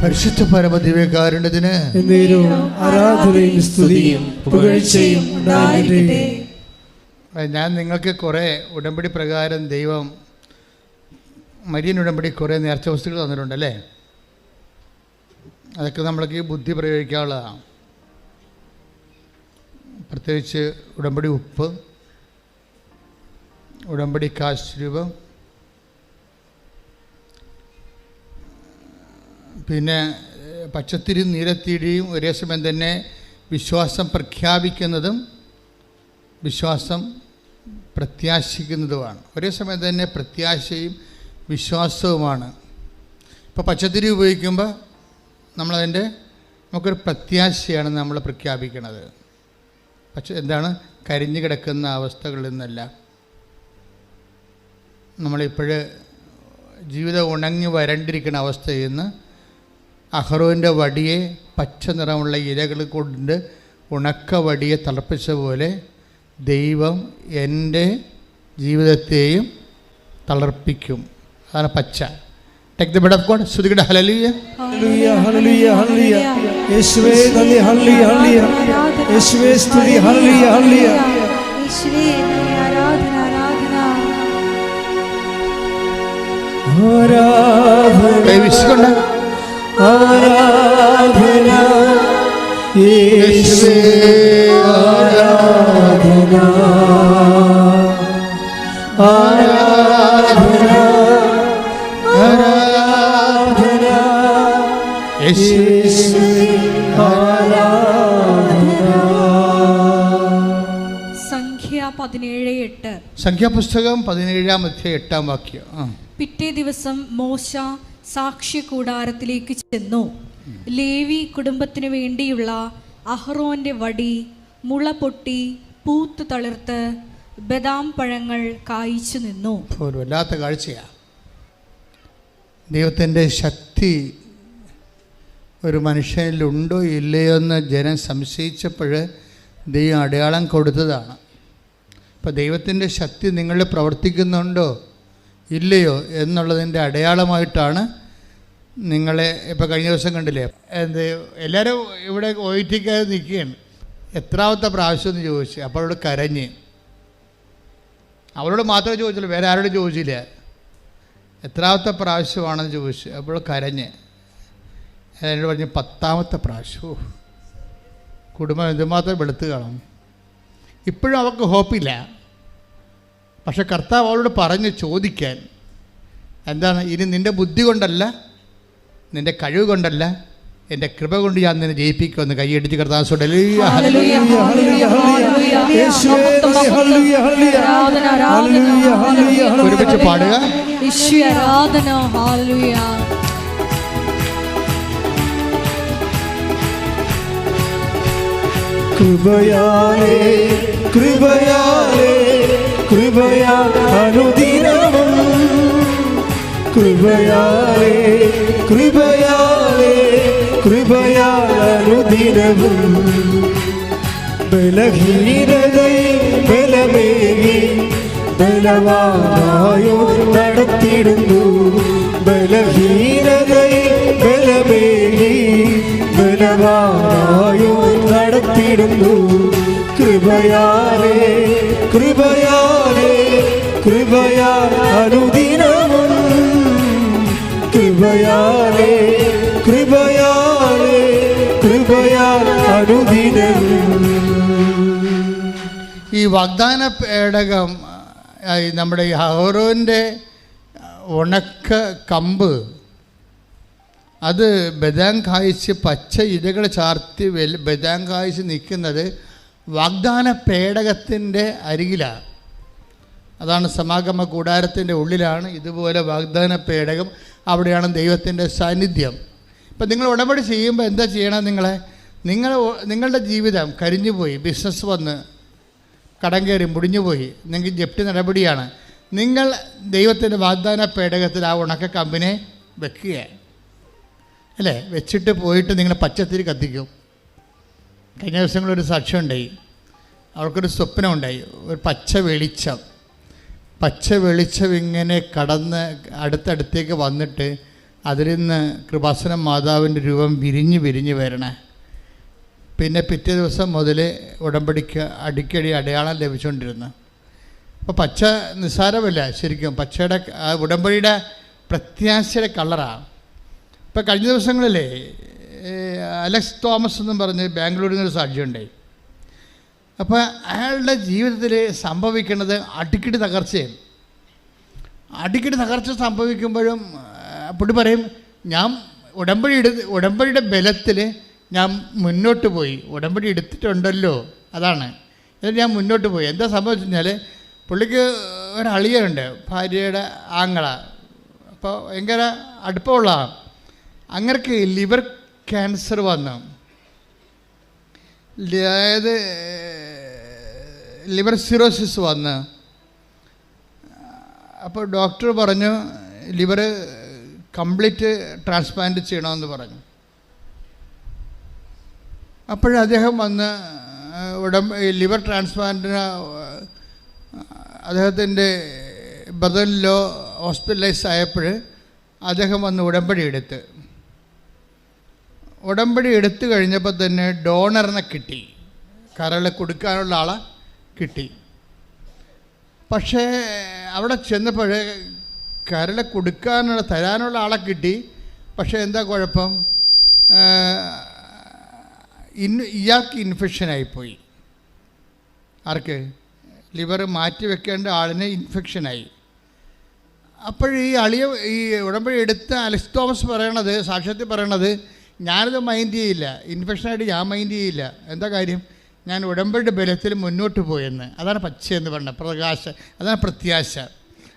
പരിശുദ്ധ പരമദിവ്യകാരുണ്യത്തിന് എന്നേരവും ആരാധനയും സ്തുതിയും പുകഴ്ചയും ഞാൻ നിങ്ങൾക്ക് കുറേ ഉടമ്പടി പ്രകാരം ദൈവം മരിയൻ ഉടമ്പടി കുറേ നേർച്ച വസ്തുക്കൾ തന്നിട്ടുണ്ട് അല്ലേ? അതൊക്കെ നമ്മൾക്ക് ബുദ്ധി പ്രയോഗിക്കാനുള്ളതാണ് പ്രത്യേകിച്ച് ഉടമ്പടി ഉപ്പ് ഉടമ്പടി കാശ് രൂപം പിന്നെ പച്ചത്തിരി നീലത്തിരിയും ഒരേ സമയം തന്നെ വിശ്വാസം പ്രഖ്യാപിക്കുന്നതും വിശ്വാസം പ്രത്യാശിക്കുന്നതുമാണ്. ഒരേ സമയം തന്നെ പ്രത്യാശയും വിശ്വാസവുമാണ്. ഇപ്പോൾ പച്ചത്തിരി ഉപയോഗിക്കുമ്പോൾ നമ്മളതിന്റെ നമുക്കൊരു പ്രത്യാശയാണ് നമ്മൾ പ്രഖ്യാപിക്കുന്നത് പക്ഷെ എന്താണ്? കരിഞ്ഞു കിടക്കുന്ന അവസ്ഥകളിൽ നിന്നല്ല. നമ്മളിപ്പോൾ ജീവിതം ഉണങ്ങി വരണ്ടിരിക്കുന്ന അവസ്ഥയിൽ നിന്ന് അഹ്റോന്റെ വടിയെ പച്ച നിറമുള്ള ഇലകൾ കൊണ്ട് ഉണക്ക വടിയെ തിളപ്പിച്ച പോലെ ദൈവം എന്റെ ജീവിതത്തെയും തളർപ്പിക്കും. അതാണ് പച്ച. Take the bed of God ശ്രുതികട. Hallelujah യേശുവേ നന്ദി. യേശുവേ സ്തുതി. യേശുവേ ആരാധന ആരാധന. ആരാധന. വിശ്വണ്ട് ആരാധന? യേശുവേ ആരാധന. ആരാധന ആരാധന. യേശുവേ പതിനേഴ് എട്ട്. സംഖ്യാപുസ്തകം പതിനേഴാം അധ്യായം എട്ടാം വാക്യം. പിറ്റേ ദിവസം മോശ സാക്ഷ്യ കൂടാരത്തിലേക്ക് ചെന്നു. ലേവി കുടുംബത്തിനു വേണ്ടിയുള്ള അഹ്റോന്റെ വടി മുള പൊട്ടി പൂത്ത് തളിർത്ത് ബദാം പഴങ്ങൾ കായ്ച്ചു നിന്നു. ഒരു വല്ലാത്ത കാഴ്ചയാണ് ദൈവത്തിന്റെ ശക്തി ഒരു മനുഷ്യനിലുണ്ടോ ഇല്ലയോ എന്ന് ജനം സംശയിച്ചപ്പോൾ ദൈവം അടയാളം കൊടുത്തതാണ്. അപ്പോൾ ദൈവത്തിന്റെ ശക്തി നിങ്ങളിൽ പ്രവർത്തിക്കുന്നുണ്ടോ? ഇല്ലയോ എന്നുള്ളതിന്റെ അടയാളമായിട്ടാണ് നിങ്ങളെ ഇപ്പോൾ കഴിഞ്ഞ ദിവസം കണ്ടില്ലേ? എന്ത് എല്ലാവരും ഇവിടെ ഒയിറ്റിക്കാതെ നിൽക്കുകയാണ്. എത്രാമത്തെ പ്രാവശ്യം എന്ന് ചോദിച്ചു. അപ്പോൾ അവളോട് കരഞ്ഞ്. അവളോട് മാത്രമേ ചോദിച്ചുള്ളൂ വേറെ ആരോടും ചോദിച്ചില്ല. എത്രാമത്തെ പ്രാവശ്യമാണെന്ന് ചോദിച്ചു. അപ്പോൾ കരഞ്ഞ്. എന്നോട് പറഞ്ഞു പത്താമത്തെ പ്രാവശ്യം. ഓ, കുടുംബം എന്തുമാത്രം വെളുത്ത് കാണും. ഇപ്പോഴും അവൾക്ക് ഹോപ്പില്ല. പക്ഷെ കർത്താവ് അവളോട് പറഞ്ഞ് ചോദിക്കാൻ എന്താണ് ഇനി നിന്റെ ബുദ്ധി കൊണ്ടല്ല? നിന്റെ കഴിവ് കൊണ്ടല്ല? എന്റെ കൃപ കൊണ്ട് ഞാൻ നിന്നെ ജയിപ്പിക്കുമെന്ന് കൈയടിച്ച് കർത്താവ് സുടലി ഹല്ലേലൂയ, ഹല്ലേലൂയ, ഹല്ലേലൂയ. യേശുവേ ഹല്ലേലൂയ ഹല്ലേലൂയ ആരാധന, ആരാധന, ഹല്ലേലൂയ ഹല്ലേലൂയ ഹല്ലേലൂയ. ഒരുമിച്ച് പാടുക. കൃപയാലേ കൃപയാലേ. കൃപയാ അനുദിനവും കൃപയാലേ കൃപയാലേ കൃപയാ അനുദിനവും ബലമേകി ബലവാനായോ നടത്തിടുന്നു ബലഹീനതയിൽ ബലമേകി ബലവാനായോ നടത്തിടുന്നു കൃപയാലേ കൃപയാലേ കൃപയാ അനുദിനമും കൃപയാലേ കൃപയാലേ കൃപയാ അനുദിനവും. ഈ വാഗ്ദാന പേടകം നമ്മുടെ ഈ ഹഹോറോന്റെ ഉണക്ക കമ്പ് അത് ബദാം കായ്ച്ച് പച്ച ഇലകൾ ചാർത്തി വെൽ ബദാം കായ്ച്ച് നിൽക്കുന്നത് വാഗ്ദാന പേടകത്തിന്റെ അരികിലാണ്. അതാണ് സമാഗമ കൂടാരത്തിന്റെ ഉള്ളിലാണ് ഇതുപോലെ വാഗ്ദാന പേടകം അവിടെയാണ് ദൈവത്തിന്റെ സാന്നിധ്യം. ഇപ്പം നിങ്ങൾ ഉടമ്പടി ചെയ്യുമ്പോൾ എന്താ ചെയ്യണം നിങ്ങളെ? നിങ്ങൾ നിങ്ങളുടെ ജീവിതം കരിഞ്ഞുപോയി ബിസിനസ് വന്ന് കടം കയറി മുടിഞ്ഞുപോയി നിങ്ങൾക്ക് ജപ്തി നടപടിയാണ്. നിങ്ങൾ ദൈവത്തിന്റെ വാഗ്ദാന പേടകത്തിൽ ആ ഉണക്ക കമ്പിനെ വെക്കുക അല്ലേ? വെച്ചിട്ട് പോയിട്ട് നിങ്ങൾ പച്ചത്തിരി കത്തിക്കും. കഴിഞ്ഞ ദിവസങ്ങളൊരു സാക്ഷ്യം ഉണ്ടായി അവർക്കൊരു സ്വപ്നം ഉണ്ടായി ഒരു പച്ച വെളിച്ചം. പച്ച വെളിച്ചം ഇങ്ങനെ കടന്ന് അടുത്തടുത്തേക്ക് വന്നിട്ട് അതിൽ നിന്ന് കൃപാസന മാതാവിന്റെ രൂപം വിരിഞ്ഞ് വിരിഞ്ഞ് വരണേ. പിന്നെ പിറ്റേ ദിവസം മുതൽ ഉടമ്പടിക്ക് അടിക്കടി അടയാളം ലഭിച്ചുകൊണ്ടിരുന്നു. അപ്പോൾ പച്ച നിസ്സാരമല്ല ശരിക്കും. പച്ചയുടെ ഉടമ്പടിയുടെ പ്രത്യാശയുടെ കളറാണ് ഇപ്പോൾ കഴിഞ്ഞ ദിവസങ്ങളിലേ അലക്സ് തോമസ് എന്നും പറഞ്ഞ് ബാംഗ്ലൂരിൽ നിന്നൊരു സാക്ഷിയുണ്ടായി. അപ്പോൾ അയാളുടെ ജീവിതത്തിൽ സംഭവിക്കുന്നത് അടിക്കടി തകർച്ചയും അടിക്കടി തകർച്ച സംഭവിക്കുമ്പോഴും പുള്ളി പറയും ഞാൻ ഉടമ്പടി എടു ഉടമ്പടിയുടെ ബലത്തിൽ ഞാൻ മുന്നോട്ട് പോയി. ഉടമ്പടി എടുത്തിട്ടുണ്ടല്ലോ. അതാണ്. എന്നിട്ട് ഞാൻ മുന്നോട്ട് പോയി. എന്താ സംഭവിച്ചു കഴിഞ്ഞാൽ പുള്ളിക്ക് ഒരളിയുണ്ട് ഭാര്യയുടെ ആങ്ങള. അപ്പോൾ ഭയങ്കര അടുപ്പമുള്ള അങ്ങർക്ക് ലിവർ ക്യാൻസർ വന്നു. അതായത് ലിവർ സിറോസിസ് വന്ന്. അപ്പോൾ ഡോക്ടർ പറഞ്ഞു ലിവർ കംപ്ലീറ്റ് ട്രാൻസ്പ്ലാന്റ് ചെയ്യണമെന്ന് പറഞ്ഞു. അപ്പോഴദ്ദേഹം വന്ന് ആ, ഉടം ഈ ലിവർ ട്രാൻസ്പ്ലാന്റിന് അദ്ദേഹത്തിന്റെ ബ്രദറിലോ ഹോസ്പിറ്റലൈസ് ആയപ്പോൾ അദ്ദേഹം വന്ന് ഉടമ്പടി എടുത്ത്. ഉടമ്പടി എടുത്തു കഴിഞ്ഞപ്പോൾ തന്നെ ഡോണറിനെ കിട്ടി. കരളെ കൊടുക്കാനുള്ള ആളെ കിട്ടി. പക്ഷേ അവിടെ ചെന്നപ്പോൾ കരളെ കൊടുക്കാനുള്ള തരാനുള്ള ആളെ കിട്ടി. പക്ഷേ എന്താ കുഴപ്പം? ഇന്ന് ഇയാൾക്ക് ഇൻഫെക്ഷനായിപ്പോയി ആർക്ക്? ലിവർ മാറ്റി വെക്കേണ്ട ആളിന് ഇൻഫെക്ഷനായി അപ്പോഴീ അളിയ ഈ ഉടമ്പടി എടുത്ത അലക്സ് തോമസ് പറയണത് സാക്ഷ്യത്തിൽ പറയണത് ഞാനത് മൈൻഡ് ചെയ്യില്ല. ഇൻഫെക്ഷനായിട്ട് ഞാൻ മൈൻഡ് ചെയ്യില്ല. എന്താ കാര്യം? ഞാൻ ഉടമ്പടി ബലത്തിൽ മുന്നോട്ട് പോയെന്ന്. അതാണ് പച്ച എന്ന് പറഞ്ഞത് പ്രകാശ അതാണ് പ്രത്യാശ.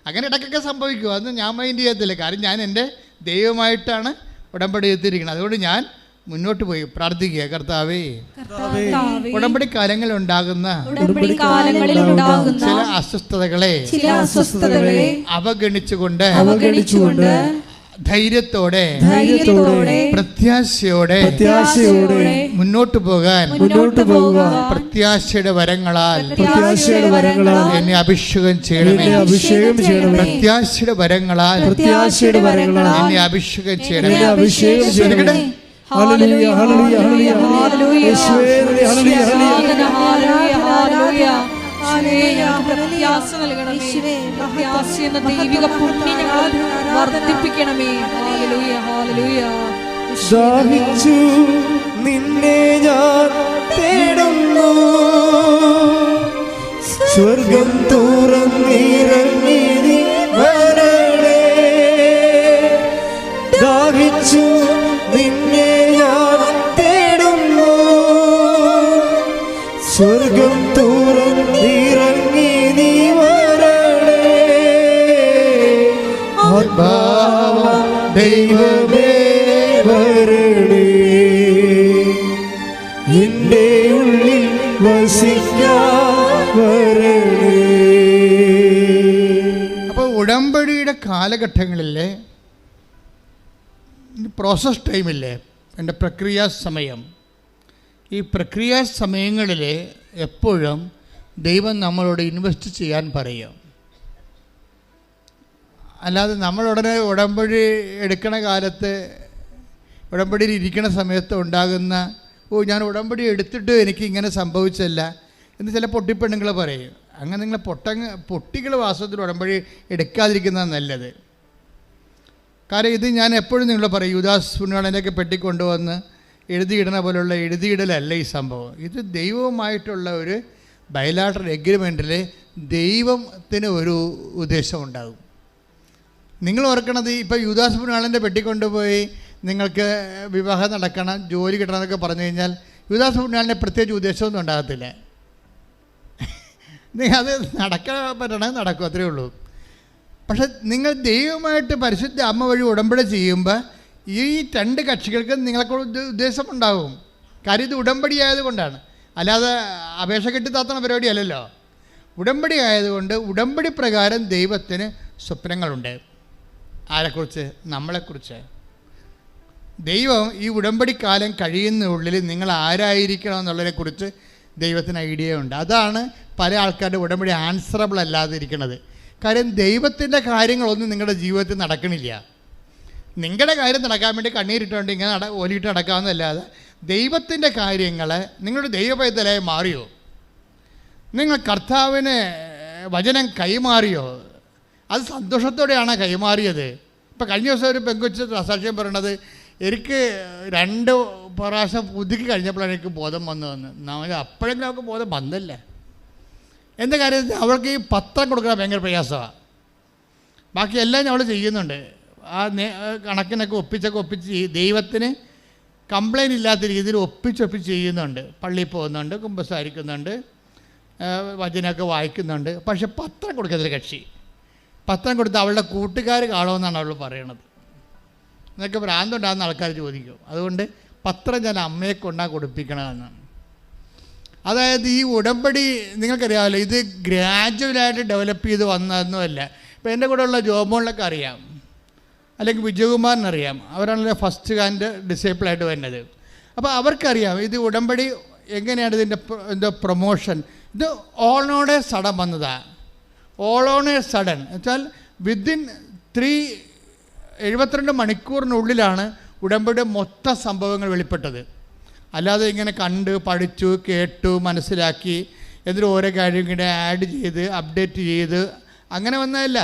അങ്ങനെ ഇടയ്ക്കൊക്കെ സംഭവിക്കും. അത് ഞാൻ മൈൻഡ് ചെയ്യത്തില്ല. കാര്യം ഞാൻ എന്റെ ദൈവമായിട്ടാണ് ഉടമ്പടി എത്തിയിരിക്കുന്നത് അതുകൊണ്ട് ഞാൻ മുന്നോട്ട് പോയി. പ്രാർത്ഥിക്കുക. കർത്താവേ കർത്താവേ, ഉടമ്പടി കാലങ്ങളിൽ ഉണ്ടാകുന്ന ഉടമ്പടി കാലങ്ങളിൽ ഉണ്ടാകുന്ന ചില അസ്വസ്ഥതകളെ ചില അസ്വസ്ഥതകളെ അവഗണിച്ചുകൊണ്ട് അവഗണിച്ചുകൊണ്ട് ധൈര്യത്തോടെ ധൈര്യത്തോടെ പ്രത്യാശയോടെ പ്രത്യാശയോടെ മുന്നോട്ട് പോകാൻ മുന്നോട്ട് പോകാൻ പ്രത്യാശയുടെ വരങ്ങളാൽ പ്രത്യാശയുടെ വരങ്ങളാൽ എന്നെ അഭിഷേകം ചെയ്യണമേ. എന്നെ അഭിഷേകം ചെയ്യണമേ. പ്രത്യാശയുടെ വരങ്ങളാൽ പ്രത്യാശയുടെ വരങ്ങളാൽ എന്നെ അഭിഷേകം എന്നെ ചെയ്യണമേ. അഭിഷേകം ചെയ്യണമേ. Hallelujah hallelujah hallelujah. യേശുവേ hallelujah, ഹല്ലേലൂയ. ഹല്ലേലൂയ ഹല്ലേലൂയ, എന്ന ദൈവിക പുണ്യം ഞങ്ങൾ വർദ്ധിപ്പിക്കണമേ. ഹാലലൂയ ഹാലലൂയ ദാഹിച്ചു നിന്നെ ഞാൻ തേടുന്നു. സ്വർഗം തുറന്നിറങ്ങി അപ്പോൾ ഉടമ്പടിയുടെ കാലഘട്ടങ്ങളിലെ പ്രോസസ് ടൈമില്ലേ എന്റെ പ്രക്രിയ സമയം. ഈ പ്രക്രിയ സമയങ്ങളിൽ എപ്പോഴും ദൈവം നമ്മളോട് ഇൻവെസ്റ്റ് ചെയ്യാൻ പറയും. അല്ലാതെ നമ്മൾ ഉടനെ ഉടമ്പടി എടുക്കണ കാലത്ത് ഉടമ്പടിയിൽ ഇരിക്കണ സമയത്ത് ഉണ്ടാകുന്ന ഓ ഞാൻ ഉടമ്പടി എടുത്തിട്ട് എനിക്ക് ഇങ്ങനെ സംഭവിച്ചല്ല എന്ന് ചില പൊട്ടിപ്പെണ്ണുങ്ങൾ പറയും. അങ്ങനെ നിങ്ങൾ പൊട്ടങ്ങ് പൊട്ടികൾ വാസ്തവത്തിൽ ഉടമ്പടി എടുക്കാതിരിക്കുന്നതാണ് നല്ലത്. കാരണം ഇത് ഞാൻ എപ്പോഴും നിങ്ങൾ പറയും യുദാസ് പുണ്യാളനെയൊക്കെ പെട്ടിക്കൊണ്ടുവന്ന് എഴുതിയിടണ പോലുള്ള എഴുതിയിടലല്ല ഈ സംഭവം. ഇത് ദൈവവുമായിട്ടുള്ള ഒരു ബയലാട്ടർ എഗ്രിമെന്റിൽ ദൈവത്തിന് ഒരു ഉദ്ദേശം ഉണ്ടാകും. നിങ്ങൾ ഓർക്കണത് ഇപ്പോൾ യുദാസ് പുണ്യാളന്റെ പെട്ടിക്കൊണ്ടുപോയി നിങ്ങൾക്ക് വിവാഹം നടക്കണം ജോലി കിട്ടണം എന്നൊക്കെ പറഞ്ഞു കഴിഞ്ഞാൽ യുദാസ് പുണ്യാളിന്റെ പ്രത്യേകിച്ച് ഉദ്ദേശമൊന്നും ഉണ്ടാകത്തില്ല. നിങ്ങൾ അത് നടക്കാൻ പറ്റണേ നടക്കും അത്രയേ ഉള്ളൂ. പക്ഷെ നിങ്ങൾ ദൈവമായിട്ട് പരിശുദ്ധ അമ്മ വഴി ഉടമ്പടി ചെയ്യുമ്പോൾ ഈ രണ്ട് കക്ഷികൾക്കും നിങ്ങളെക്കൊണ്ട് ഉദ്ദേശം ഉദ്ദേശമുണ്ടാവും. കാര്യം ഇത് ഉടമ്പടി ആയതുകൊണ്ടാണ്. അല്ലാതെ അപേക്ഷ കെട്ടിത്താത്തണ പരിപാടി അല്ലല്ലോ. ഉടമ്പടി ആയതുകൊണ്ട് ഉടമ്പടി പ്രകാരം ദൈവത്തിന് സ്വപ്നങ്ങളുണ്ട്. ആരെക്കുറിച്ച്? നമ്മളെക്കുറിച്ച്. ദൈവം ഈ ഉടമ്പടി കാലം കഴിയുന്ന ഉള്ളിൽ നിങ്ങൾ ആരായിരിക്കണം എന്നുള്ളതിനെക്കുറിച്ച് ദൈവത്തിന് ഐഡിയ ഉണ്ട്. അതാണ് പല ആൾക്കാരുടെ ഉടമ്പടി ആൻസറബിൾ അല്ലാതെ ഇരിക്കുന്നത് കാര്യം ദൈവത്തിന്റെ കാര്യങ്ങളൊന്നും നിങ്ങളുടെ ജീവിതത്തിൽ നടക്കണില്ല. നിങ്ങളുടെ കാര്യം നടക്കാൻ വേണ്ടി കണ്ണീരിട്ടുകൊണ്ട് ഇങ്ങനെ നട ഓലിയിട്ട് നടക്കാമെന്നല്ലാതെ ദൈവത്തിന്റെ കാര്യങ്ങൾ നിങ്ങളുടെ ദൈവപൈതലായി മാറിയോ? നിങ്ങൾ കർത്താവിന് വചനം കൈമാറിയോ? അത് സന്തോഷത്തോടെയാണ് കൈമാറിയത്? ഇപ്പം കഴിഞ്ഞ ദിവസം ഒരു പെങ്കൊച്ച് സാക്ഷ്യം പറയണത് എനിക്ക് രണ്ട് പ്രാവശ്യം പുതുക്കി കഴിഞ്ഞപ്പോഴാണ് എനിക്ക് ബോധം വന്നതെന്ന്. നമ്മൾ അപ്പോഴെങ്കിലും അവൾക്ക് ബോധം വന്നില്ല എന്റെ കാര്യം? അവൾക്ക് ഈ പത്രം കൊടുക്കാൻ ഭയങ്കര പ്രയാസമാണ് ബാക്കി എല്ലാം അവൾ ചെയ്യുന്നുണ്ട്. ആ കണക്കിനൊക്കെ ഒപ്പിച്ചൊക്കെ ഒപ്പിച്ച് ദൈവത്തിന് കംപ്ലൈന്റ് ഇല്ലാത്ത രീതിയിൽ ഒപ്പിച്ചൊപ്പിച്ച് ചെയ്യുന്നുണ്ട്. പള്ളിയിൽ പോകുന്നുണ്ട് കുമ്പസാരിക്കുന്നുണ്ട് വചനമൊക്കെ വായിക്കുന്നുണ്ട്. പക്ഷെ പത്രം കൊടുക്കത്തില്ല കക്ഷി. പത്രം കൊടുത്ത് അവളുടെ കൂട്ടുകാർ കാണുമെന്നാണ് അവൾ പറയണത്. എന്നൊക്കെ ഭ്രാന്തുണ്ടാകുന്ന ആൾക്കാർ ചോദിക്കും. അതുകൊണ്ട് പത്രം ഞാൻ അമ്മയെ കൊണ്ടാ കൊടുപ്പിക്കണമെന്ന് അതായത് ഈ ഉടമ്പടി നിങ്ങൾക്കറിയാമല്ലോ ഇത് ഗ്രാജുവലായിട്ട് ഡെവലപ്പ് ചെയ്ത് വന്നതൊന്നുമല്ല. ഇപ്പോൾ എന്റെ കൂടെ ഉള്ള ജോബോളിലൊക്കെ അറിയാം. അല്ലെങ്കിൽ വിജയകുമാറിനറിയാം അവരാണല്ലോ ഫസ്റ്റ് ഹാൻഡ് ഡിസേബിളായിട്ട് വരുന്നത്. അപ്പോൾ അവർക്കറിയാം ഇത് ഉടമ്പടി എങ്ങനെയാണ് ഇതിന്റെ എന്താ പ്രൊമോഷൻ ഇത് ഓളോടെ സഡൻ വന്നതാണ് ഓളോണെ സഡൻ എന്നുവെച്ചാൽ വിത്തിൻ ത്രീ എഴുപത്തിരണ്ട് മണിക്കൂറിനുള്ളിലാണ് ഉടമ്പടിയുടെ മൊത്തം സംഭവങ്ങൾ വെളിപ്പെട്ടത്. അല്ലാതെ ഇങ്ങനെ കണ്ട് പഠിച്ചു കേട്ടു മനസ്സിലാക്കി എന്നിട്ട് ഓരോ കാര്യം ഇങ്ങനെ ആഡ് ചെയ്ത് അപ്ഡേറ്റ് ചെയ്ത് അങ്ങനെ വന്നതല്ല.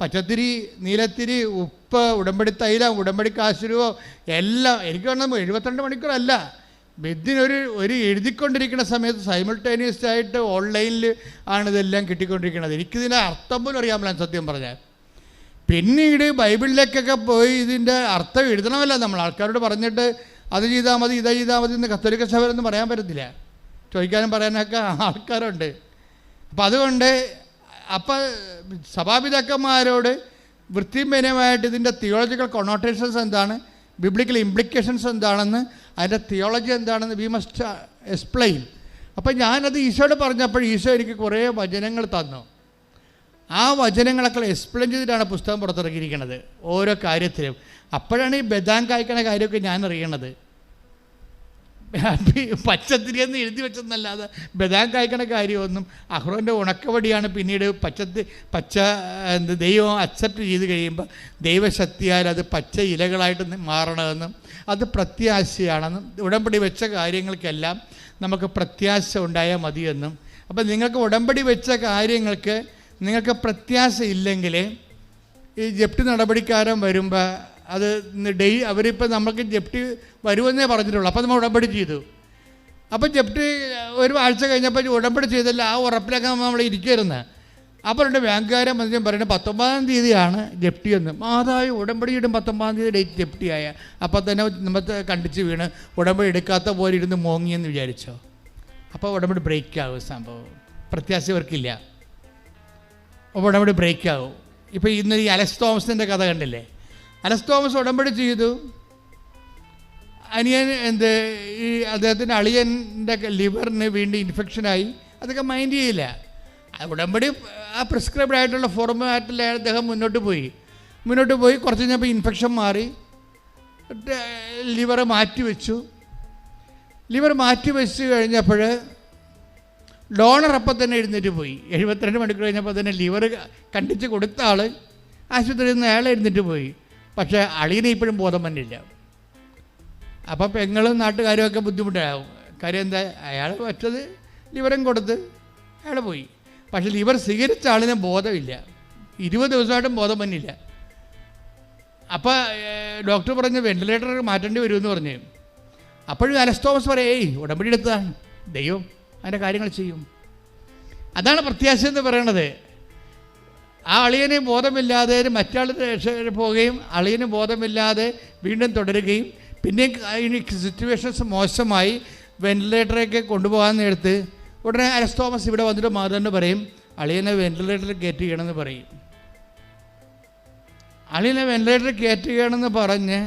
പച്ചത്തിരി നീലത്തിരി ഉപ്പ് ഉടമ്പടി തൈലം ഉടമ്പടി കാശുരുവോ എല്ലാം എനിക്ക് വേണം എഴുപത്തിരണ്ട് മണിക്കൂറല്ല. ബിദ്ദിനൊരു ഒരു എഴുതിക്കൊണ്ടിരിക്കുന്ന സമയത്ത് സൈമിൾട്ടേനിയസ് ആയിട്ട് ഓൺലൈനിൽ ആണ് ഇതെല്ലാം കിട്ടിക്കൊണ്ടിരിക്കുന്നത്. എനിക്കിതിന്റെ അർത്ഥം പോലും അറിയാൻ പറ്റില്ല സത്യം പറഞ്ഞാൽ. പിന്നീട് ബൈബിളിലേക്കൊക്കെ പോയി ഇതിന്റെ അർത്ഥം എഴുതണമല്ല നമ്മൾ. ആൾക്കാരോട് പറഞ്ഞിട്ട് അത് ചെയ്താൽ മതി ഇത് ചെയ്താൽ മതി എന്ന് കത്തോലിക്ക സഭയിലൊന്നും പറയാൻ പറ്റത്തില്ല. ചോദിക്കാനും പറയാനൊക്കെ ആൾക്കാരുണ്ട്. അപ്പം അതുകൊണ്ട് അപ്പം സഭാപിതാക്കന്മാരോട് വൃത്തിമേനമായിട്ട് ഇതിന്റെ തിയോളജിക്കൽ കൊണോട്ടേഷൻസ് എന്താണ് ബിബ്ലിക്കൽ ഇംപ്ലിക്കേഷൻസ് എന്താണെന്ന് അതിന്റെ തിയോളജി എന്താണെന്ന് വി മസ്റ്റ് എക്സ്പ്ലെയിൻ. അപ്പം ഞാനത് ഈശോയോട് പറഞ്ഞപ്പോൾ ഈശോ എനിക്ക് കുറേ വചനങ്ങൾ തന്നു. ആ വചനങ്ങളൊക്കെ എക്സ്പ്ലെയിൻ ചെയ്തിട്ടാണ് പുസ്തകം പുറത്തിറക്കിയിരിക്കുന്നത് ഓരോ കാര്യത്തിലും. അപ്പോഴാണ് ഈ ബദാം കായ്ക്കണ കാര്യമൊക്കെ ഞാൻ അറിയണത്. പച്ചത്തിരിയെന്ന് എഴുതി വെച്ചെന്നല്ലാതെ ബദാം കായ്ക്കണ കാര്യമൊന്നും അഹ്റോന്റെ ഉണക്കവടിയാണ് പിന്നീട് പച്ചത്തി പച്ച എന്ത് ദൈവം അക്സെപ്റ്റ് ചെയ്ത് കഴിയുമ്പോൾ ദൈവശക്തിയാൽ അത് പച്ച ഇലകളായിട്ട് മാറണമെന്നും അത് പ്രത്യാശയാണെന്നും ഉടമ്പടി വെച്ച കാര്യങ്ങൾക്കെല്ലാം നമുക്ക് പ്രത്യാശ ഉണ്ടായാൽ മതിയെന്നും. അപ്പം നിങ്ങൾക്ക് ഉടമ്പടി വെച്ച കാര്യങ്ങൾക്ക് നിങ്ങൾക്ക് പ്രത്യാശ ഇല്ലെങ്കിൽ ഈ ജപ്തി നടപടിക്കാരൻ വരുമ്പോൾ അത് ഡെയ് അവരിപ്പോൾ നമുക്ക് ജപ്തി വരുമെന്നേ പറഞ്ഞിട്ടുള്ളൂ. അപ്പോൾ നമ്മൾ ഉടമ്പടി ചെയ്തു. അപ്പോൾ ജപ്തി ഒരു ആഴ്ച കഴിഞ്ഞപ്പോൾ ഉടമ്പടി ചെയ്തല്ല ആ ഉറപ്പിലൊക്കെ നമ്മൾ ഇരിക്കരുന്ന് അപ്പോൾ രണ്ട് ബാങ്കുകാരൻ മനുഷ്യൻ പറയുന്നത് പത്തൊമ്പതാം തീയതിയാണ് ജപ്തി എന്ന്. മാതാവ് ഉടമ്പടിയിടും പത്തൊമ്പതാം തീയതി ഡേറ്റ് ജപ്തിയായ. അപ്പോൾ തന്നെ നമ്മൾ കണ്ടിച്ച് വീണ് ഉടമ്പടി എടുക്കാത്ത പോലെ ഇരുന്ന് മോങ്ങിയെന്ന് വിചാരിച്ചോ. അപ്പോൾ ഉടമ്പടി ബ്രേക്ക് ആവും സംഭവം. പ്രത്യാശ ഇവർക്കില്ല. ഉടമ്പടി ബ്രേക്ക് ആകും ഇപ്പോൾ ഇന്ന് ഈ അലസ് തോമസിന്റെ കഥ കണ്ടില്ലേ? അലസ് തോമസ് ഉടമ്പടി ചെയ്തു. അനിയൻ എന്ത് ഈ അദ്ദേഹത്തിന്റെ അളിയന്റെ ലിവറിന് വീണ്ടും ഇൻഫെക്ഷനായി. അതൊക്കെ മൈൻഡ് ചെയ്യില്ല. ഉടമ്പടി ആ പ്രിസ്ക്രൈബ്ഡ് ആയിട്ടുള്ള ഫോർമാറ്റിൽ അദ്ദേഹം മുന്നോട്ട് പോയി. മുന്നോട്ട് പോയി കുറച്ച് കഴിഞ്ഞപ്പോൾ ഇൻഫെക്ഷൻ മാറി. ലിവർ മാറ്റി വെച്ചു ലിവർ മാറ്റി വെച്ച് കഴിഞ്ഞപ്പോൾ ഡോണർ അപ്പം തന്നെ എഴുന്നേറ്റ് പോയി. എഴുപത്തിരണ്ട് മണിക്കൂർ കഴിഞ്ഞപ്പോൾ തന്നെ ലിവർ കണ്ടിച്ച് കൊടുത്ത ആൾ ആശുപത്രിയിൽ നിന്ന് അയാൾ എഴുന്നേറ്റ് പോയി. പക്ഷേ അളിയനെ ഇപ്പോഴും ബോധം വന്നില്ല. അപ്പം പെങ്ങളും നാട്ടുകാരും ഒക്കെ ബുദ്ധിമുട്ടാകും കാര്യം എന്താ? അയാൾ പറ്റത് ലിവറും കൊടുത്ത് അയാൾ പോയി. പക്ഷെ ലിവർ സ്വീകരിച്ച ആളിന് ബോധമില്ല. ഇരുപത് ദിവസമായിട്ടും ബോധം വന്നില്ല. അപ്പോൾ ഡോക്ടർ പറഞ്ഞ് വെന്റിലേറ്റർ മാറ്റേണ്ടി വരുമെന്ന് പറഞ്ഞു. അപ്പോഴും അലസ്തോമസ് തോമസ് പറയും ഉടമ്പടി എടുത്തതാണ് ദൈവം അതിന്റെ കാര്യങ്ങൾ ചെയ്യും. അതാണ് പ്രത്യാശ എന്ന് പറയണത്. ആ അളിയന് ബോധമില്ലാതെ മറ്റാൾ പോവുകയും അളിയന് ബോധമില്ലാതെ വീണ്ടും തുടരുകയും പിന്നെ ഇനി സിറ്റുവേഷൻസ് മോശമായി വെന്റിലേറ്ററൊക്കെ കൊണ്ടുപോകാൻ നേരത്ത് ഉടനെ അലസ് തോമസ് ഇവിടെ വന്നിട്ട് മാതാണ്ട് പറയും. അളിയനെ വെന്റിലേറ്ററിൽ ചെയ്യണമെന്ന് പറയും. അളിയനെ വെന്റിലേറ്ററിൽ കയറ്റുകയാണെന്ന് പറഞ്ഞ്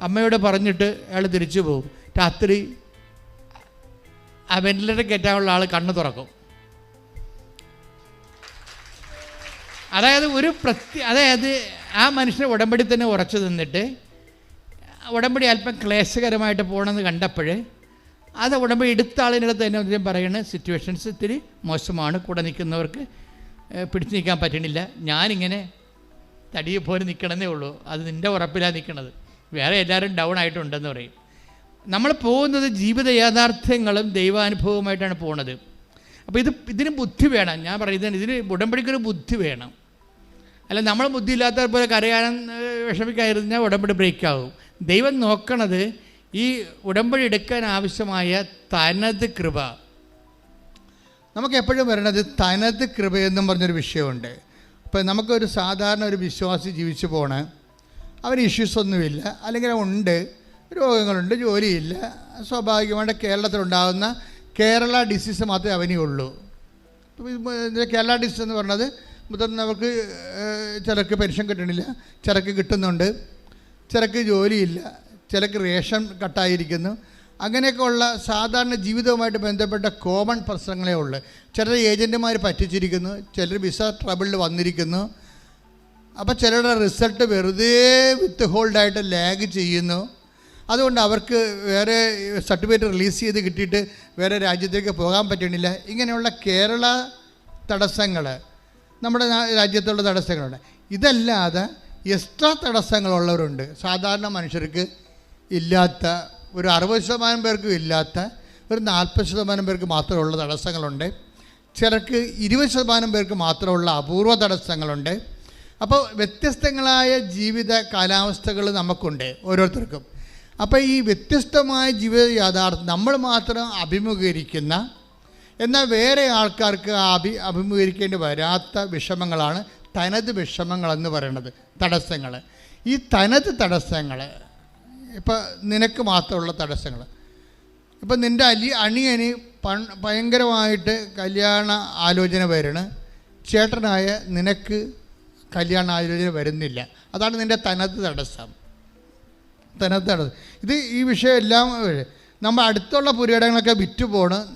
അമ്മയോട് പറഞ്ഞിട്ട് അയാൾ തിരിച്ചു പോകും. രാത്രി ആ വെന്റിലേറ്റർ കയറ്റാനുള്ള ആൾ കണ്ണ് തുറക്കും. അതായത് ഒരു പ്രത്യേക അതായത് ആ മനുഷ്യനെ ഉടമ്പടി തന്നെ ഉറച്ചു നിന്നിട്ട് ഉടമ്പടി അല്പം ക്ലേശകരമായിട്ട് പോകണമെന്ന് കണ്ടപ്പോൾ അത് ഉടമ്പടി എടുത്ത ആളിനടുത്ത് തന്നെ പറയുന്നത് സിറ്റുവേഷൻസ് ഇത്തിരി മോശമാണ് കൂടെ നിൽക്കുന്നവർക്ക് പിടിച്ചു നിൽക്കാൻ പറ്റണില്ല. ഞാനിങ്ങനെ തടിയെ പോലെ നിൽക്കണമെന്നേ ഉള്ളൂ. അത് നിന്റെ ഉറപ്പിലാണ് നിൽക്കുന്നത് വേറെ എല്ലാവരും ഡൗൺ ആയിട്ടുണ്ടെന്ന് പറയും. നമ്മൾ പോകുന്നത് ജീവിത യാഥാർത്ഥ്യങ്ങളും ദൈവാനുഭവമായിട്ടാണ് പോണത്. അപ്പോൾ ഇത് ഇതിന് ബുദ്ധി വേണം. ഞാൻ പറയുന്നത് ഇതിന് ഉടമ്പടിക്കൊരു ബുദ്ധി വേണം. അല്ല നമ്മൾ ബുദ്ധി ഇല്ലാത്ത പോലെ കരയാനും വിഷമിക്കാതിരുന്നാൽ ഉടമ്പടി ബ്രേക്ക് ആകും ദൈവം നോക്കണത് ഈ ഉടമ്പടി എടുക്കാൻ ആവശ്യമായ തനത് കൃപ. നമുക്ക് എപ്പോഴും വരണത് തനത് കൃപയെന്നും പറഞ്ഞൊരു വിഷയമുണ്ട്. ഇപ്പം നമുക്കൊരു സാധാരണ ഒരു വിശ്വാസി ജീവിച്ചു പോണ. അവന് ഇഷ്യൂസ് ഒന്നുമില്ല. അല്ലെങ്കിൽ ഉണ്ട്. രോഗങ്ങളുണ്ട് ജോലിയില്ല. സ്വാഭാവികമായിട്ട് കേരളത്തിലുണ്ടാകുന്ന കേരള ഡിസീസ് മാത്രമേ അവനേ ഉള്ളൂ കേരള ഡിസീസ് എന്ന് പറഞ്ഞത് മുതിർന്നവർക്ക് ചിലർക്ക് പെൻഷൻ കിട്ടണില്ല ചിലക്ക് കിട്ടുന്നുണ്ട് ചിലക്ക് ജോലിയില്ല ചിലക്ക് റേഷൻ കട്ടായിരിക്കുന്നു. അങ്ങനെയൊക്കെ ഉള്ള സാധാരണ ജീവിതവുമായിട്ട് ബന്ധപ്പെട്ട കോമൺ പ്രശ്നങ്ങളേ ഉള്ളൂ. ചിലർ ഏജന്റുമാർ പറ്റിച്ചിരിക്കുന്നു ചിലർ വിസ ട്രബിളിൽ വന്നിരിക്കുന്നു. അപ്പോൾ ചിലരുടെ റിസൾട്ട് വെറുതെ വിത്ത് ഹോൾഡായിട്ട് ലാഗ് ചെയ്യുന്നു. അതുകൊണ്ട് അവർക്ക് വേറെ സർട്ടിഫിക്കറ്റ് റിലീസ് ചെയ്ത് കിട്ടിയിട്ട് വേറെ രാജ്യത്തേക്ക് പോകാൻ പറ്റണില്ല. ഇങ്ങനെയുള്ള കേരള തടസ്സങ്ങൾ നമ്മുടെ രാജ്യത്തുള്ള തടസ്സങ്ങളുണ്ട്. ഇതല്ലാതെ എക്സ്ട്രാ തടസ്സങ്ങളുള്ളവരുണ്ട്. സാധാരണ മനുഷ്യർക്ക് ഇല്ലാത്ത ഒരു അറുപത് ശതമാനം പേർക്കും ഇല്ലാത്ത ഒരു നാൽപ്പത് ശതമാനം പേർക്ക് മാത്രമുള്ള തടസ്സങ്ങളുണ്ട്. ചിലർക്ക് ഇരുപത് ശതമാനം പേർക്ക് മാത്രമുള്ള അപൂർവ തടസ്സങ്ങളുണ്ട്. അപ്പോൾ വ്യത്യസ്തങ്ങളായ ജീവിത കാലാവസ്ഥകൾ നമുക്കുണ്ട് ഓരോരുത്തർക്കും. അപ്പോൾ ഈ വ്യത്യസ്തമായ ജീവിത യാഥാർത്ഥ്യം നമ്മൾ മാത്രം അഭിമുഖീകരിക്കുന്ന എന്നാൽ വേറെ ആൾക്കാർക്ക് അഭി അഭിമുഖീകരിക്കേണ്ടി വരാത്ത വിഷമങ്ങളാണ് തനത് വിഷമങ്ങളെന്ന് പറയുന്നത് തടസ്സങ്ങൾ ഈ തനത് തടസ്സങ്ങൾ ഇപ്പം നിനക്ക് മാത്രമുള്ള തടസ്സങ്ങൾ ഇപ്പം നിന്റെ അലി അണിയന് പൺ ഭയങ്കരമായിട്ട് കല്യാണ ആലോചന വരണ്. ചേട്ടനായ നിനക്ക് കല്യാണ ആലോചന വരുന്നില്ല. അതാണ് നിന്റെ തനത് തടസ്സം. തനത് തടസ്സം ഇത് ഈ വിഷയം എല്ലാം നമ്മൾ അടുത്തുള്ള പുരയിടങ്ങളൊക്കെ വിറ്റ് പോണ്.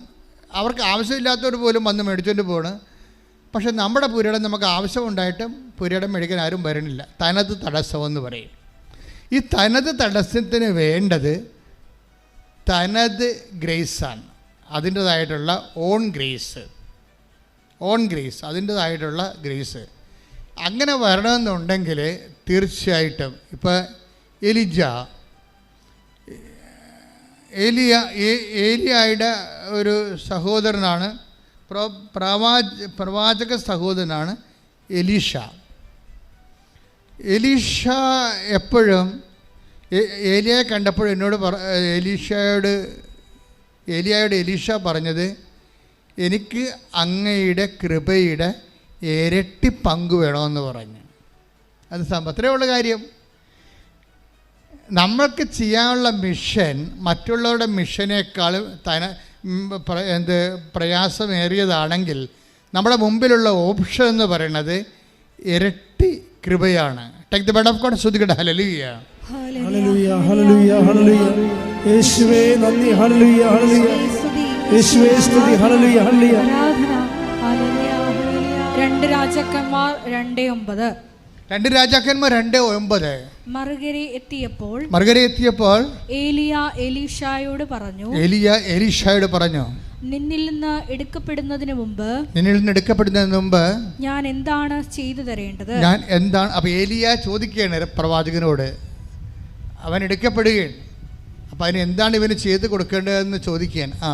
അവർക്ക് ആവശ്യമില്ലാത്തവർ പോലും വന്ന് മേടിച്ചുകൊണ്ട് പോണ്. പക്ഷെ നമ്മുടെ പുരയിടം നമുക്ക് ആവശ്യമുണ്ടായിട്ടും പുരയിടം മേടിക്കാൻ ആരും വരണില്ല തനത് തടസ്സമെന്ന് പറയും. ഈ തനത് തടസ്സത്തിന് വേണ്ടത് തനത് ഗ്രേസാണ്. അതിന്റെതായിട്ടുള്ള ഓൺ ഗ്രേസ്. ഓൺ ഗ്രേസ് അതിന്റെതായിട്ടുള്ള ഗ്രേസ്. അങ്ങനെ വരണമെന്നുണ്ടെങ്കിൽ തീർച്ചയായിട്ടും ഇപ്പോൾ എലിജ ഏലിയ ഏലിയായുടെ ഒരു സഹോദരനാണ്. പ്രവാച പ്രവാചക സഹോദരനാണ് എലീഷ. എലീഷ എപ്പോഴും ഏലിയെ ഏലിയയെ കണ്ടപ്പോൾ എന്നോട് പറ എലീഷയോട് ഏലിയായോട് എലീഷ പറഞ്ഞത് എനിക്ക് അങ്ങയുടെ കൃപയുടെ ഇരട്ടി പങ്ക് വേണമെന്ന് പറഞ്ഞു. അത് സം- ഉള്ള കാര്യം. നമ്മൾക്ക് ചെയ്യാനുള്ള മിഷൻ മറ്റുള്ളവരുടെ മിഷനേക്കാൾ തന എന്ത് പ്രയാസമേറിയതാണെങ്കിൽ നമ്മുടെ മുമ്പിലുള്ള ഓപ്ഷൻ എന്ന് പറയുന്നത് ഇരട്ടി കൃപയാണ്. Take the bed of God ശ്രുതികട. ഹലലുയ ഹല്ലേലൂയ ഹല്ലേലൂയ ഹല്ലേലൂയ യേശുവേ നന്ദി. ഹല്ലേലൂയ ഹല്ലേലൂയ യേശുവേ സ്തുതി. ഹല്ലേലൂയ രണ്ട് രാജാക്കന്മാർ രണ്ടേ ഒമ്പത്. രണ്ട് രാജാക്കന്മാർ രണ്ട് ഒമ്പത്. മറുകരെ എത്തിയപ്പോൾ മറുകര എത്തിയപ്പോൾ ഏലിയ എലീഷായോട് പറഞ്ഞു എലിയ എലീഷായോട് പറഞ്ഞു നിന്നിൽ നിന്ന് എടുക്കപ്പെടുന്നതിന് മുമ്പ് നിന്നിൽ നിന്ന് എടുക്കപ്പെടുന്നതിന് മുമ്പ് ഞാൻ എന്താണ് ചെയ്തു തരേണ്ടത്? ഞാൻ എന്താണ് അപ്പൊ ഏലിയ ചോദിക്കുകയാണ് പ്രവാചകനോട്. അവൻ എടുക്കപ്പെടുകയാണ്. അപ്പൊ അതിന് എന്താണ് ഇവന് ചെയ്ത് കൊടുക്കേണ്ടതെന്ന് ചോദിക്കുകയാണ്. ആ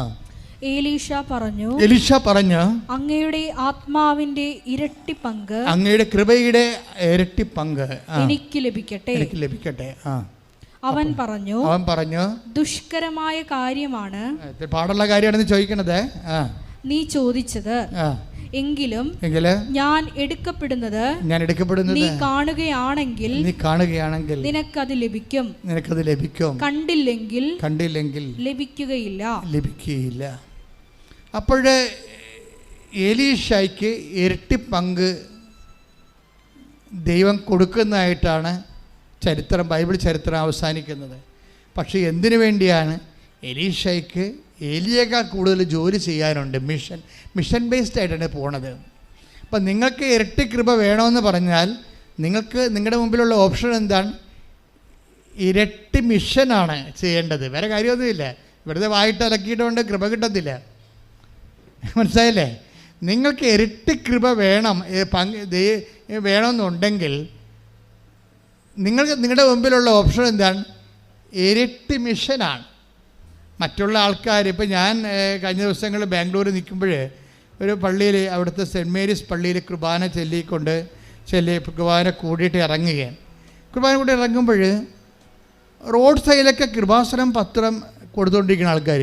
ഏലീഷ പറഞ്ഞു എലീഷ പറഞ്ഞു അങ്ങയുടെ ആത്മാവിന്റെ ഇരട്ടി പങ്ക് അങ്ങയുടെ കൃപയുടെ ഇരട്ടി പങ്ക്. എനിക്ക് ലഭിക്കട്ടെ. എനിക്ക് ലഭിക്കട്ടെ. ആ. അവൻ പറഞ്ഞു അവൻ പറഞ്ഞു ദുഷ്കരമായ കാര്യമാണ് പാടുള്ള കാര്യമാണെന്ന് ചോദിക്കണത്? നീ ചോദിച്ചത്. എങ്കിലും ഞാൻ എടുക്കപ്പെടുന്നത് ഞാൻ എടുക്കപ്പെടുന്നത് നീ കാണുകയാണെങ്കിൽ നീ കാണുകയാണെങ്കിൽ നിനക്കത് ലഭിക്കും. നിനക്കത് ലഭിക്കും. കണ്ടില്ലെങ്കിൽ കണ്ടില്ലെങ്കിൽ ലഭിക്കുകയില്ല. ലഭിക്കുകയില്ല. അപ്പോൾ എലീഷയ്ക്ക് ഇരട്ടി പങ്ക് ദൈവം കൊടുക്കുന്നതായിട്ടാണ് ചരിത്രം ബൈബിൾ ചരിത്രം അവസാനിക്കുന്നത്. പക്ഷേ എന്തിനു വേണ്ടിയാണ് എലീഷയ്ക്ക് ഏലിയേക്കാൾ കൂടുതൽ ജോലി ചെയ്യാനുണ്ട് മിഷൻ മിഷൻ ബേസ്ഡ് ആയിട്ടാണ് പോണത്. അപ്പം നിങ്ങൾക്ക് ഇരട്ടി കൃപ വേണമെന്ന് പറഞ്ഞാൽ നിങ്ങൾക്ക് നിങ്ങളുടെ മുമ്പിലുള്ള ഓപ്ഷൻ എന്താണ്? ഇരട്ടി മിഷനാണ് ചെയ്യേണ്ടത്. വേറെ കാര്യമൊന്നുമില്ല. വെറുതെ വായിട്ട് അലക്കിയിട്ടുകൊണ്ട് കൃപ കിട്ടത്തില്ല. മനസ്സിലായില്ലേ? നിങ്ങൾക്ക് ഇരട്ടി കൃപ വേണം വേണമെന്നുണ്ടെങ്കിൽ നിങ്ങൾക്ക് നിങ്ങളുടെ മുമ്പിലുള്ള ഓപ്ഷൻ എന്താണ്? ഇരട്ടി മിഷനാണ്. മറ്റുള്ള ആൾക്കാർ ഇപ്പം ഞാൻ കഴിഞ്ഞ ദിവസങ്ങളിൽ ബാംഗ്ലൂർ നിൽക്കുമ്പോൾ ഒരു പള്ളിയിൽ അവിടുത്തെ സെന്റ് മേരീസ് പള്ളിയിൽ കുർബാന ചൊല്ലിക്കൊണ്ട് ചൊല്ലി കുർബാന കൂടിയിട്ട് ഇറങ്ങുകയാണ്. കുർബാന കൂടി ഇറങ്ങുമ്പോൾ റോഡ് സൈഡിലൊക്കെ കൃപാസനം പത്രം കൊടുത്തുകൊണ്ടിരിക്കുന്ന ആൾക്കാർ.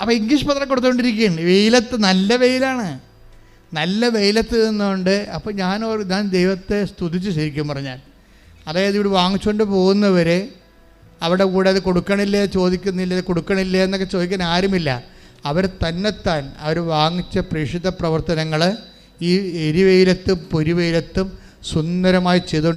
അപ്പോൾ ഇംഗ്ലീഷ് പത്രം കൊടുത്തുകൊണ്ടിരിക്കുകയാണ് വെയിലത്ത് നല്ല വെയിലാണ്. നല്ല വെയിലത്ത് നിന്നുകൊണ്ട് അപ്പോൾ ഞാൻ ഓർ- ഞാൻ ദൈവത്തെ സ്തുതിച്ച് ശരിക്കും പറഞ്ഞാൽ. അതായത് ഇവിടെ വാങ്ങിച്ചുകൊണ്ട് പോകുന്നവർ അവിടെ കൂടെ അത് കൊടുക്കണില്ലേ ചോദിക്കുന്നില്ല കൊടുക്കണില്ലേ എന്നൊക്കെ ചോദിക്കാൻ ആരുമില്ല. അവർ തന്നെത്താൻ അവർ വാങ്ങിച്ച പ്രേക്ഷിത പ്രവർത്തനങ്ങൾ ഈ എരിവെയിലത്തും പൊരിവെയിലത്തും സുന്ദരമായി ചെയ്തുകൊണ്ട്